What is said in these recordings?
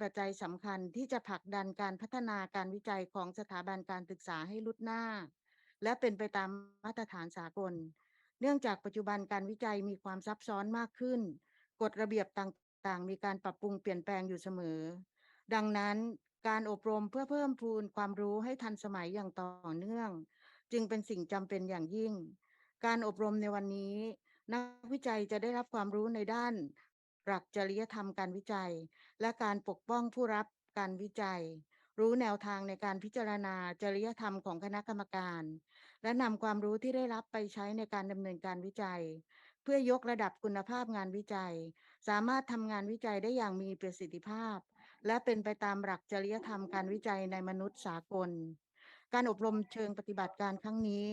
ปัจจัยสำคัญที่จะผลักดันการพัฒนาการวิจัยของสถาบันการศึกษาให้ลุดหน้า และเป็นไปตามมาตรฐานสากล เนื่องจากปัจจุบันการวิจัยมีความซับซ้อนมากขึ้น กฎระเบียบต่างๆ มีการปรับปรุงเปลี่ยนแปลงอยู่เสมอ ดังนั้นการอบรมเพื่อเพิ่มพูนความรู้ให้ทันสมัยอย่างต่อเนื่อง จึงเป็นสิ่งจำเป็นอย่างยิ่ง การอบรมในวันนี้ นักวิจัยจะได้รับความรู้ในด้าน หลักจริยธรรมการวิจัย และการปกป้องผู้รับการวิจัย รู้แนวทางในการพิจารณาจริยธรรมของคณะกรรมการ และนำความรู้ที่ได้รับไปใช้ในการดำเนินการวิจัย เพื่อยกระดับคุณภาพงานวิจัย สามารถทำงานวิจัยได้อย่างมีประสิทธิภาพ และเป็นไปตามหลักจริยธรรมการวิจัยในมนุษย์สากล การอบรมเชิงปฏิบัติการครั้งนี้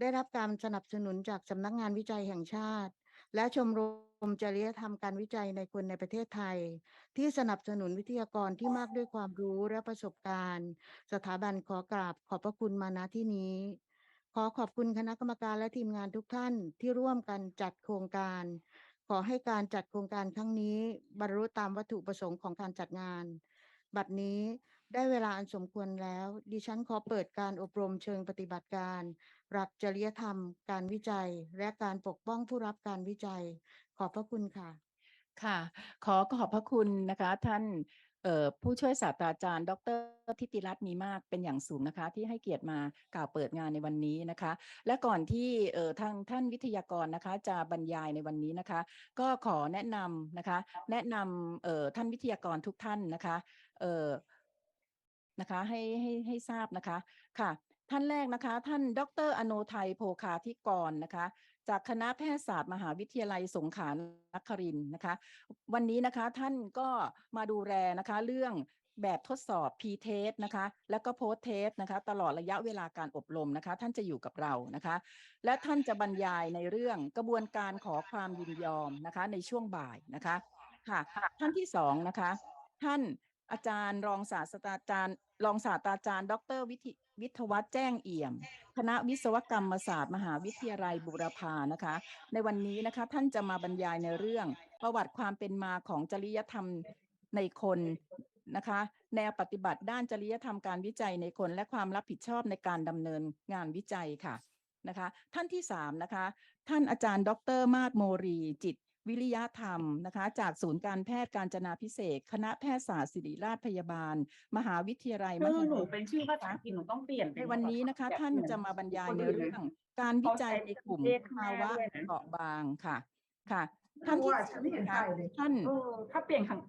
ได้รับการสนับสนุนจากสำนักงานวิจัยแห่งชาติ และชมรมจริยธรรมการวิจัยในคนในประเทศไทย ที่สนับสนุนวิทยากรที่มากด้วยความรู้และประสบการณ์ สถาบันขอกราบขอบพระคุณมาณที่นี้ ขอขอบคุณคณะกรรมการและทีมงานทุกท่านที่ร่วมกันจัดโครงการ ขอให้การจัดโครงการครั้งนี้ บรรลุตามวัตถุประสงค์ของการจัดงาน บัดนี้ ได้เวลาอันสมควรแล้ว ดิฉันขอเปิดการอบรมเชิงปฏิบัติการ หลักจริยธรรม การวิจัย และการปกป้องผู้รับการวิจัย ขอบพระคุณค่ะ ค่ะ ขอขอบพระคุณนะคะท่านผู้ช่วยศาสตราจารย์ ดรทิติรัตน์มีมากเป็นอย่างสูงนะคะ ที่ให้เกียรติมากล่าวเปิดงานในวันนี้นะคะ และก่อนที่ทางท่านวิทยากรนะคะ จะบรรยายในวันนี้นะคะ ก็ขอแนะนำนะคะ แนะนำท่านวิทยากรทุกท่านนะคะ นะคะให้ให้ให้ทราบนะคะค่ะ ท่านแรกนะคะ ท่านดรอโนไทยโภคาธิกรนะคะ จากคณะแพทยศาสตร์มหาวิทยาลัยสงขลานครินนะคะ วันนี้นะคะท่านก็มาดูแลนะคะเรื่องแบบทดสอบ P-test นะคะ แล้วก็ Post-test นะคะ ตลอดระยะเวลาการอบรมนะคะ ท่านจะอยู่กับเรานะคะ และท่านจะบรรยายในเรื่องกระบวนการขอความยินยอมนะคะ ในช่วงบ่ายนะคะ ค่ะ ท่านที่สองนะคะ ท่าน อาจารย์รองศาสตราจารย์ รองศาสตราจารย์ ดรวิทิวิทวัฒน์แจ้งเอี่ยม คณะวิศวกรรมศาสตร์ มหาวิทยาลัยบูรพานะคะ ในวันนี้นะคะท่านจะมาบรรยายในเรื่อง ประวัติความเป็นมาของจริยธรรมในคนนะคะ แนวปฏิบัติด้านจริยธรรมการวิจัยในคน และความรับผิดชอบในการดำเนินงานวิจัยค่ะนะคะ ท่านที่สามนะคะ ท่านอาจารย์ ดรมาศโมรีจิต วิริยธรรมนะคะ จากศูนย์การแพทย์การจนาพิเศษกคณะแพทยศาสตร์ศิริราชพยาบาล มหาวิทยาลัยมชื่อหิดหนูลเป็นชื่อภาษาอังกฤษหนูต้องเปลี่ยนเป็ในวันนี้นะคะแบบท่านเหมือจะมาบรรยายคนในอื่นเรื่นะอง การวิจัยเข้าใจในกลุ่มเลขข้างหน้าภาวะด้วยนะเปราะบางค่ะค่ะ ท่านรู้ที่อะฉันไม่เห็นนะใครคะเลยท่านเออถ้าเปลี่ยนครั้ง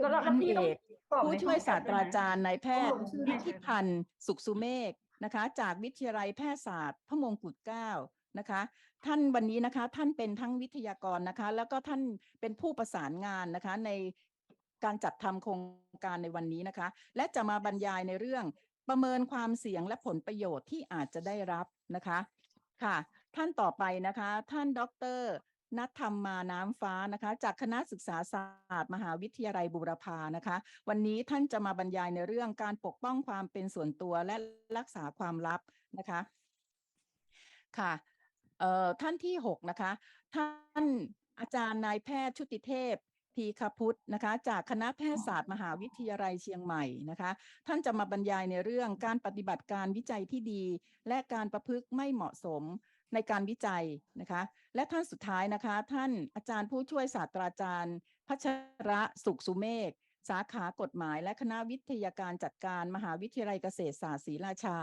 แล้วแล้วพันพี่เอต้องกตอบผู้ในช่วยห้องศาสตราจารย์นายแพทย์ลงชื่อในวิทิพันธ์สุขสุเมฆนะคะ จากวิทยาลัยแพทยศาสตร์พระมงกุฎเกล้า นะคะ ท่านวันนี้นะคะท่านเป็นทั้งวิทยากรนะคะ แล้วก็ท่านเป็นผู้ประสานงานนะคะในการจัดทำโครงการในวันนี้นะคะ และจะมาบรรยายในเรื่องประเมินความเสี่ยงและผลประโยชน์ที่อาจจะได้รับนะคะค่ะ ท่านต่อไปนะคะ ท่านดรนัทธรรมมาน้ำฟ้านะคะ จากคณะศึกษาศาสตร์ มหาวิทยาลัยบูรพานะคะ วันนี้ท่านจะมาบรรยายในเรื่องการปกป้องความเป็นส่วนตัวและรักษาความลับนะคะ ค่ะ ท่านที่หกนะคะ ท่านอาจารย์นายแพทย์ชุติเทพทีคพุทธนะคะจากคณะแพทยศาสตร์มหาวิทยาลัยเชียงใหม่นะคะ ท่านจะมาบรรยายในเรื่องการปฏิบัติการวิจัยที่ดี และการประพฤติไม่เหมาะสมในการวิจัยนะคะ และท่านสุดท้ายนะคะ ท่านอาจารย์ผู้ช่วยศาสตราจารย์ พัชระสุขสุเมฆสาขากฎหมาย และคณะวิทยาการจัดการมหาวิทยาลัยเกษตรศาสตร์ศรีราชา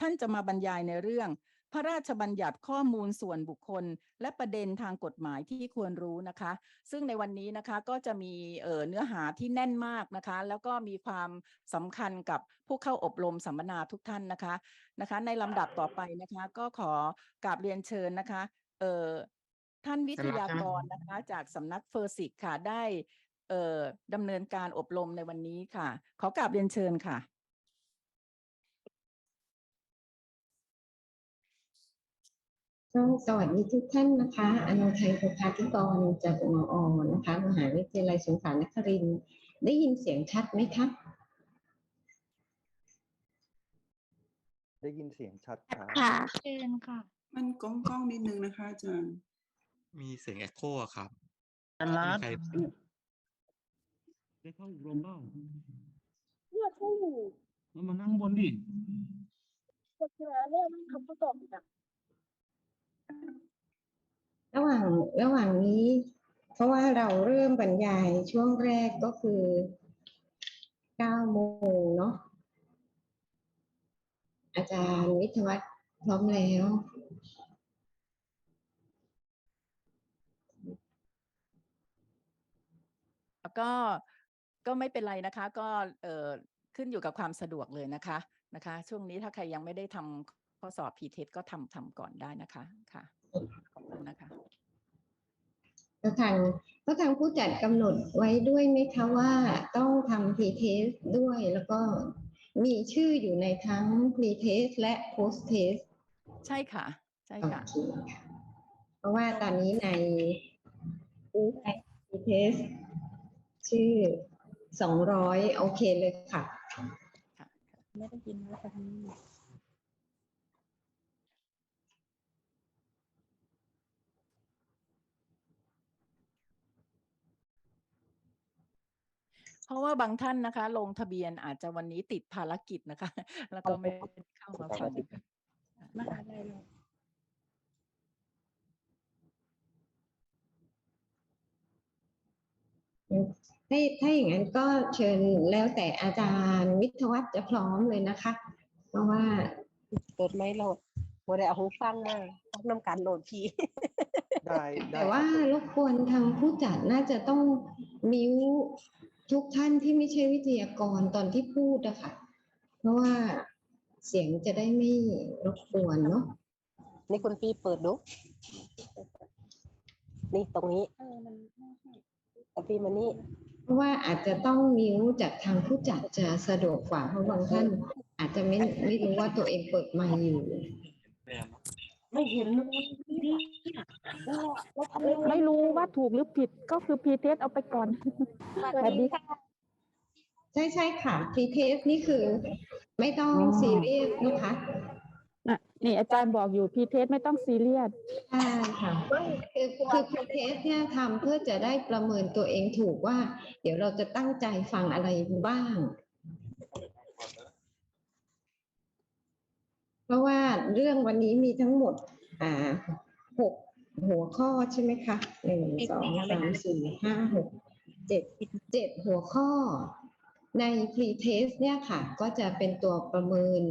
ท่านจะมาบรรยายในเรื่อง พระราชบัญญัติข้อมูลส่วนบุคคล และประเด็นทางกฎหมายที่ควรรู้นะคะ ซึ่งในวันนี้นะคะก็จะมีเเนื้อหาที่แน่นมากนะคะ แล้วก็มีความสำคัญกับผู้เข้าอบรมสัมมนาทุกท่านนะคะนะคะ ในลำดับต่อไปนะคะก็ขอกราบเรียนเชิญนะคะเอ่อท่านวิทยากรนะคะ จากสำนักเฟอร์สิกค่ะได้เออดำเนินการอบรมในวันนี้ค่ะ ขอกราบเรียนเชิญค่ะ ก็สวัสดีทุกท่านนะคะอนุทัยโภคาธิกรจากมอนะคะมหาวิทยาลัยสงขลานครินทร์ได้ยินเสียงชัดไหมคะได้ยินเสียงชัดครับค่ะเชิญค่ะ มันก้องก้องๆนิดนึงนะคะอาจารย์มีเสียงเอ็โคอะครับอาจารย์รัมีตน์ใครได้เข้าอบรมเปล่าเนี่ยเขาอยู่แล้วมานั่งบนดิปัจจุบันเนี่ยมันทำประกอบแบบ ระหว่างระหว่างนี้ เพราะว่าเราเริ่มบรรยายช่วงแรกก็คือ9โมงเนาะอาจารย์วิทวัฒน์พร้อมแล้วแล้วก็ก็ไม่เป็นไรนะคะ ก็เออขึ้นอยู่กับความสะดวกเลยนะคะนะคะ ช่วงนี้ถ้าใครยังไม่ได้ทำ ข้อสอบพีเทสก็ทำทำก่อนได้นะคะค่ะขอบคุณนะคะแล้วทางก็ทางผู้จัดกำหนดไว้ด้วยไหมคะว่าต้องทำ pre-test ด้วยแล้วก็มีชื่ออยู่ในทั้ง pre-test และ post-test ใช่ค่ะ ใช่โอค่ะเคค่ะ เพราะว่าตอนนี้ในใน pre-test ชื่อ200โอเคเลยค่ะ ค่ะไม่ได้ยินแล้วแบบนี้ เพราะว่าบางท่านนะคะ ลงทะเบียนอาจจะวันนี้ติดภารกิจนะคะ แล้วก็ไม่ได้เข้ามาฟังมหาลัยเราถ้าถ้าอย่างนั้นก็เชิญแล้วแต่อาจารย์วิทยวัฒน์จะพร้อมเลยนะคะ เพราะว่าเปิดไม่โหลดบ่ได้เอาหูฟังมาต้องนำการโหลดพีได้ได้แต่ว่าครับรบกวนทางผู้จัดน่าจะต้องมิว ทุกท่านที่ไม่ใช่วิทยากรตอนที่พูดอะค่ะ เพราะว่าเสียงจะได้ไม่รบกวนเนาะนี่คุณพี่เปิดดู นี่ตรงนี้เออมันไม่ใช่คุณพี่มานี่เพราะว่าอาจจะต้องมิวจากทางผู้จัดจะสะดวกกว่าเพราะบางท่านอาจจะไม่ไม่รู้ว่าตัวเองเปิดไมค์อยู่ ไม่เห็นเลยไม่รู้ว่าถูกหรือผิดก็คือพีเทสเอาไปก่อนสวัสดีค่ะใช่ใช่ค่ะ pre-test นี่คือ ไม่ต้องซีเรียสนะคะน่ะนี่อาจารย์บอกอยู่พีเทสไม่ต้องซีเรียสใช่ค่ะคือคือ pre-test เนี่ยทำเพื่อจะได้ประเมินตัวเองถูกว่า เดี๋ยวเราจะตั้งใจฟังอะไรบ้าง เพราะว่า เรื่องวันนี้มีทั้งหมดอ่าหกหัวข้อใช่ไหมคะหนึ่งสองสามสี่ห้าหกเจ็ดเจ็ดหัวข้อใน pre-test เนี่ยค่ะ ก็จะเป็นตัวประเมิน